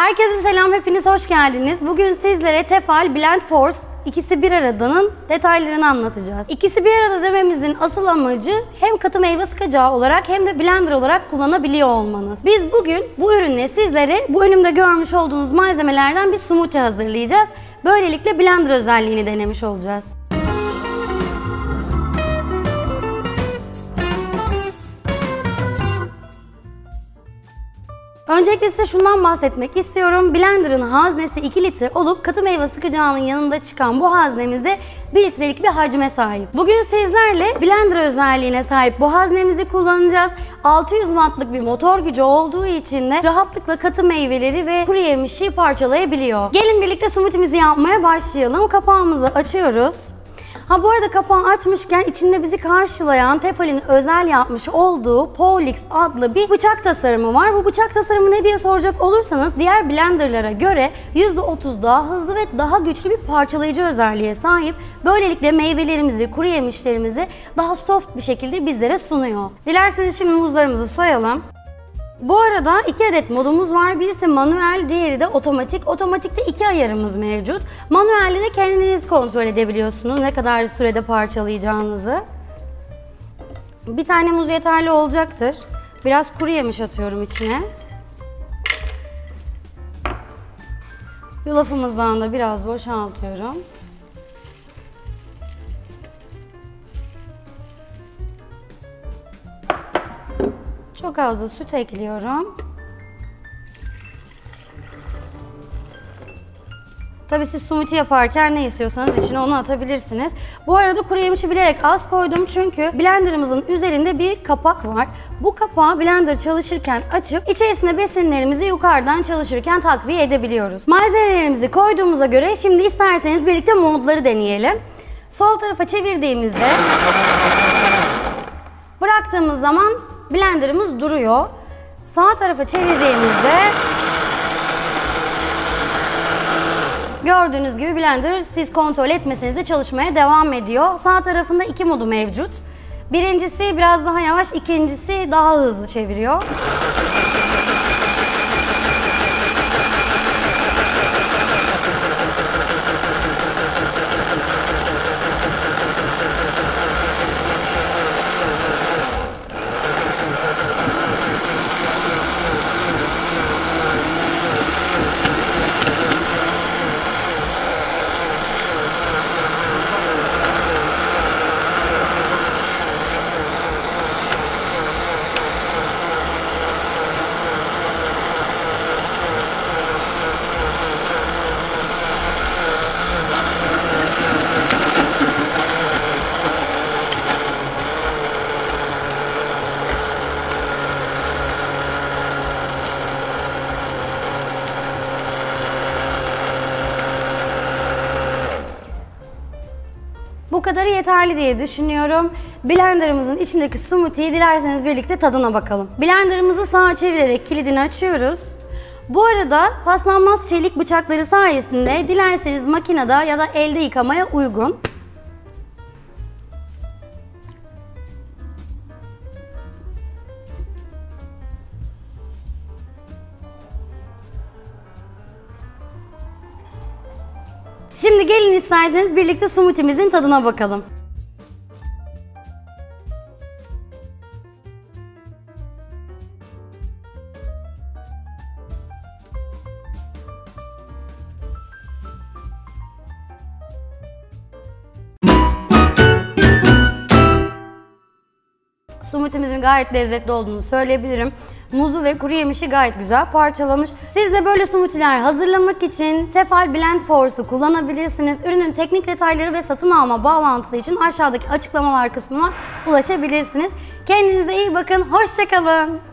Herkese selam, hepiniz hoş geldiniz. Bugün sizlere Tefal Blend Force ikisi bir aradanın detaylarını anlatacağız. İkisi bir arada dememizin asıl amacı hem katı meyve sıkacağı olarak hem de blender olarak kullanabiliyor olmanız. Biz bugün bu ürünle sizlere bu önümde görmüş olduğunuz malzemelerden bir smoothie hazırlayacağız. Böylelikle blender özelliğini denemiş olacağız. Öncelikle size şundan bahsetmek istiyorum. Blender'ın haznesi 2 litre olup katı meyve sıkacağının yanında çıkan bu haznemizde 1 litrelik bir hacme sahip. Bugün sizlerle blender özelliğine sahip bu haznemizi kullanacağız. 600 wattlık bir motor gücü olduğu için de rahatlıkla katı meyveleri ve kuru yemişi parçalayabiliyor. Gelin birlikte smoothie'mizi yapmaya başlayalım. Kapağımızı açıyoruz. Ha bu arada kapağı açmışken içinde bizi karşılayan Tefal'in özel yapmış olduğu Polix adlı bir bıçak tasarımı var. Bu bıçak tasarımı ne diye soracak olursanız diğer blenderlara göre %30 daha hızlı ve daha güçlü bir parçalayıcı özelliğe sahip. Böylelikle meyvelerimizi, kuru yemişlerimizi daha soft bir şekilde bizlere sunuyor. Dilerseniz şimdi muzlarımızı soyalım. Bu arada iki adet modumuz var. Birisi manuel, diğeri de otomatik. Otomatikte iki ayarımız mevcut. Manuelde de kendiniz kontrol edebiliyorsunuz ne kadar sürede parçalayacağınızı. Bir tane muz yeterli olacaktır. Biraz kuru yemiş atıyorum içine. Yulafımızdan da biraz boşaltıyorum. Çok az da süt ekliyorum. Tabii siz smoothie yaparken ne istiyorsanız içine onu atabilirsiniz. Bu arada kuru yemişi bilerek az koydum çünkü blenderımızın üzerinde bir kapak var. Bu kapağı blender çalışırken açıp içerisine besinlerimizi yukarıdan çalışırken takviye edebiliyoruz. Malzemelerimizi koyduğumuza göre şimdi isterseniz birlikte modları deneyelim. Sol tarafa çevirdiğimizde bıraktığımız zaman blenderımız duruyor. Sağ tarafa çevirdiğimizde gördüğünüz gibi blender siz kontrol etmeseniz de çalışmaya devam ediyor. Sağ tarafında iki modu mevcut. Birincisi biraz daha yavaş, ikincisi daha hızlı çeviriyor. Bu kadarı yeterli diye düşünüyorum. Blenderımızın içindeki smoothie'yi dilerseniz birlikte tadına bakalım. Blenderımızı sağa çevirerek kilidini açıyoruz. Bu arada paslanmaz çelik bıçakları sayesinde dilerseniz makinede ya da elde yıkamaya uygun. Şimdi gelin isterseniz birlikte smoothie'mizin tadına bakalım. Smoothie'mizin gayet lezzetli olduğunu söyleyebilirim. Muzu ve kuru yemişi gayet güzel parçalamış. Siz de böyle smoothie'ler hazırlamak için Tefal Blend Force'u kullanabilirsiniz. Ürünün teknik detayları ve satın alma bağlantısı için aşağıdaki açıklamalar kısmına ulaşabilirsiniz. Kendinize iyi bakın, hoşçakalın.